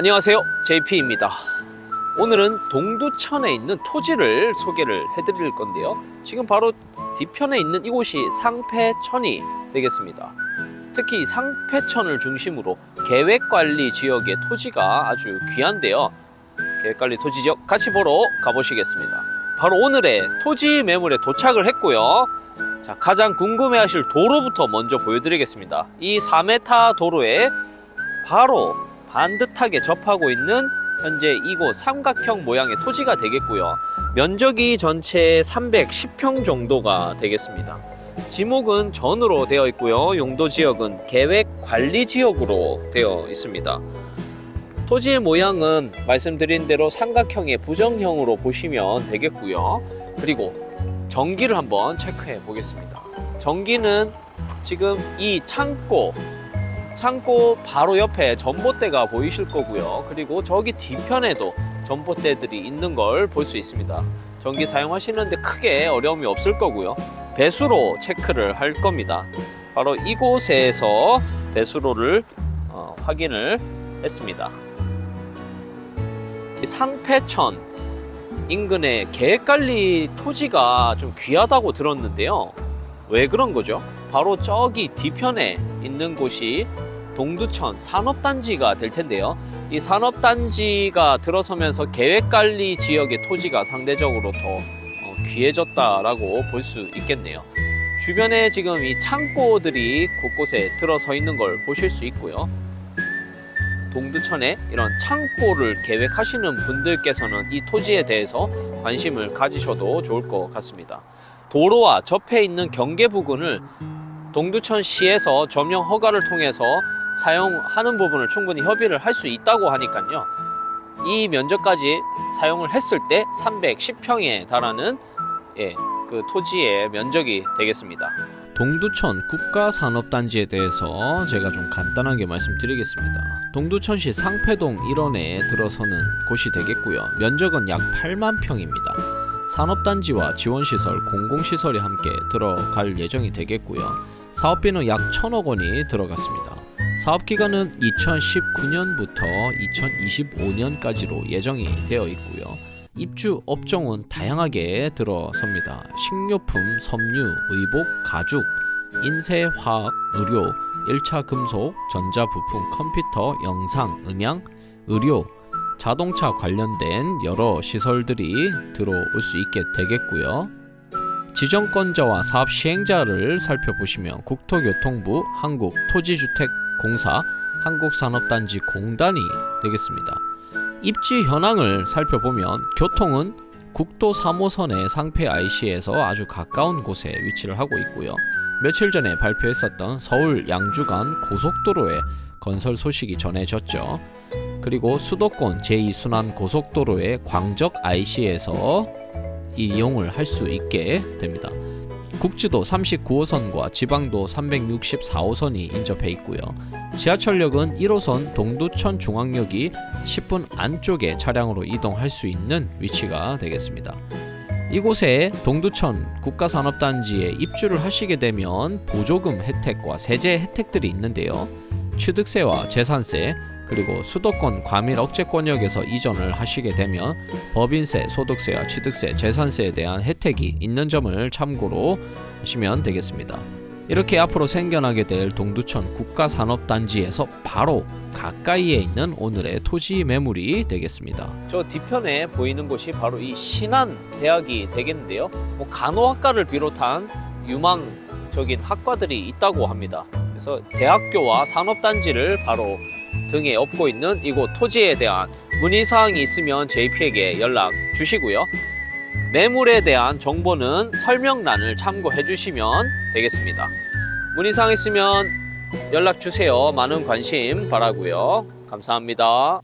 안녕하세요. JP입니다. 오늘은 동두천에 있는 토지를 소개를 해드릴 건데요. 지금 바로 뒤편에 있는 이곳이 상패천이 되겠습니다. 특히 이 상패천을 중심으로 계획관리 지역의 토지가 아주 귀한데요. 계획관리 토지 지역 같이 보러 가보시겠습니다. 바로 오늘의 토지 매물에 도착을 했고요. 자, 가장 궁금해하실 도로부터 먼저 보여드리겠습니다. 이 4m 도로에 바로 반듯하게 접하고 있는 현재 이곳 삼각형 모양의 토지가 되겠고요. 면적이 전체 310평 정도가 되겠습니다. 지목은 전으로 되어 있고요. 용도 지역은 계획 관리 지역으로 되어 있습니다. 토지의 모양은 말씀드린 대로 삼각형의 부정형으로 보시면 되겠고요. 그리고 전기를 한번 체크해 보겠습니다. 전기는 지금 이 창고 창고 바로 옆에 전봇대가 보이실 거고요. 그리고 저기 뒤편에도 전봇대들이 있는 걸 볼 수 있습니다. 전기 사용하시는데 크게 어려움이 없을 거고요. 배수로 체크를 할 겁니다. 바로 이곳에서 배수로를 어, 확인을 했습니다. 이 상패천 인근의 계획관리 토지가 좀 귀하다고 들었는데요. 왜 그런 거죠? 바로 저기 뒤편에 있는 곳이 동두천 산업단지가 될 텐데요. 이 산업단지가 들어서면서 계획관리 지역의 토지가 상대적으로 더 어, 귀해졌다라고 볼 수 있겠네요. 주변에 지금 이 창고들이 곳곳에 들어서 있는 걸 보실 수 있고요. 동두천에 이런 창고를 계획하시는 분들께서는 이 토지에 대해서 관심을 가지셔도 좋을 것 같습니다. 도로와 접해 있는 경계 부근을 동두천시에서 점령 허가를 통해서 사용하는 부분을 충분히 협의를 할 수 있다고 하니까요. 이 면적까지 사용을 했을 때 310평에 달하는 예, 그 토지의 면적이 되겠습니다. 동두천 국가산업단지에 대해서 제가 좀 간단하게 말씀드리겠습니다. 동두천시 상패동 일원에 들어서는 곳이 되겠고요. 면적은 약 8만 평입니다. 산업단지와 지원시설, 공공시설이 함께 들어갈 예정이 되겠고요. 사업비는 약 1천억 원이 들어갔습니다. 사업 기간은 2019년부터 2025년까지로 예정이 되어 있고요. 입주 업종은 다양하게 들어섭니다. 식료품, 섬유, 의복, 가죽, 인쇄, 화학, 의료, 1차 금속, 전자부품, 컴퓨터, 영상, 음향, 의료, 자동차 관련된 여러 시설들이 들어올 수 있게 되겠고요. 지정권자와 사업 시행자를 살펴보시면 국토교통부, 한국토지주택 공사, 한국산업단지 공단이 되겠습니다. 입지 현황을 살펴보면 교통은 국도 3호선의 상패 IC에서 아주 가까운 곳에 위치를 하고 있고요. 며칠 전에 발표했었던 서울 양주 간 고속도로의 건설 소식이 전해졌죠. 그리고 수도권 제2순환 고속도로의 광적 IC에서 이용을 할 수 있게 됩니다. 국지도 39호선과 지방도 364호선이 인접해 있고요. 지하철역은 1호선 동두천 중앙역이 10분 안쪽에 차량으로 이동할 수 있는 위치가 되겠습니다. 이곳에 동두천 국가산업단지에 입주를 하시게 되면 보조금 혜택과 세제 혜택들이 있는데요. 취득세와 재산세, 그리고 수도권 과밀 억제 권역에서 이전을 하시게 되면 법인세, 소득세와 취득세, 재산세에 대한 혜택이 있는 점을 참고로 하시면 되겠습니다. 이렇게 앞으로 생겨나게 될 동두천 국가산업단지에서 바로 가까이에 있는 오늘의 토지 매물이 되겠습니다. 저 뒤편에 보이는 곳이 바로 이 신한대학이 되겠는데요. 뭐 간호학과를 비롯한 유망적인 학과들이 있다고 합니다. 그래서 대학교와 산업단지를 바로 등에 업고 있는 이곳 토지에 대한 문의사항이 있으면 JP에게 연락 주시고요. 매물에 대한 정보는 설명란을 참고해 주시면 되겠습니다. 문의사항 있으면 연락 주세요. 많은 관심 바라고요. 감사합니다.